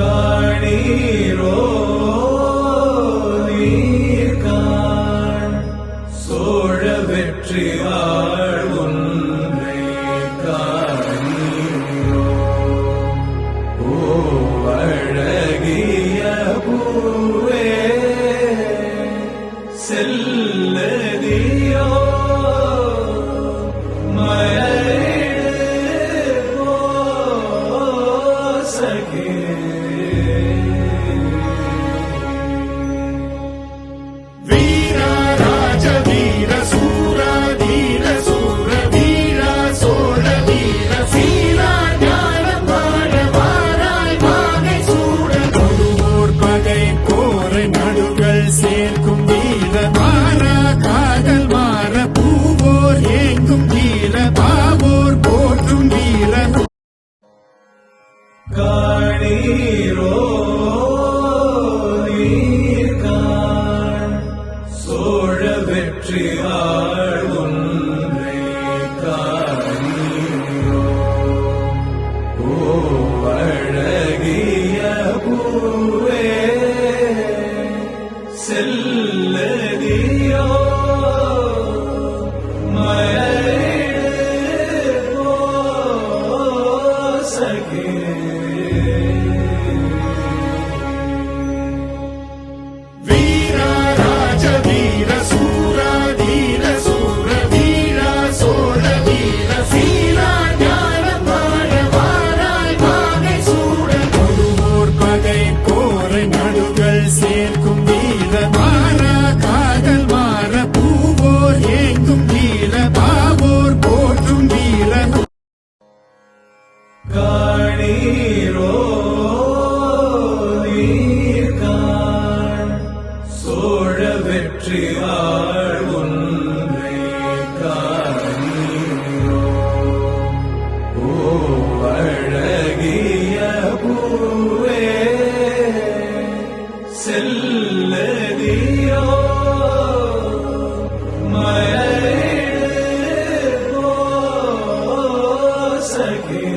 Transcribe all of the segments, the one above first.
காணீரோ நீர்காண் சோழ வெற்றி ஆள் காணீரோ. ஓ அழகிய பூவே செல்லதியோ காணீரோ நீர்காண் சோழ வெற்றி ஆள் ஒன்றை காணீரோ. ஓ அழகிய பூவே செல்லதியோ மயிடு சகே. காணீரோ நீர் காண். சோழ வெற்றி வாழ் உன்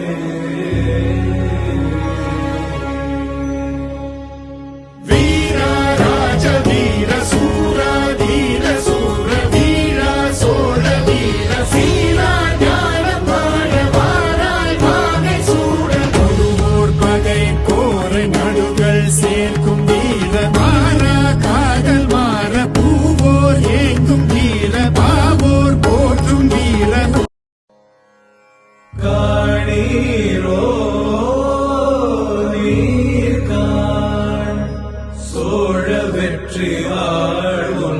Amen. நீரோ நீர் காண் சோழ வெற்றி ஆழ்வோ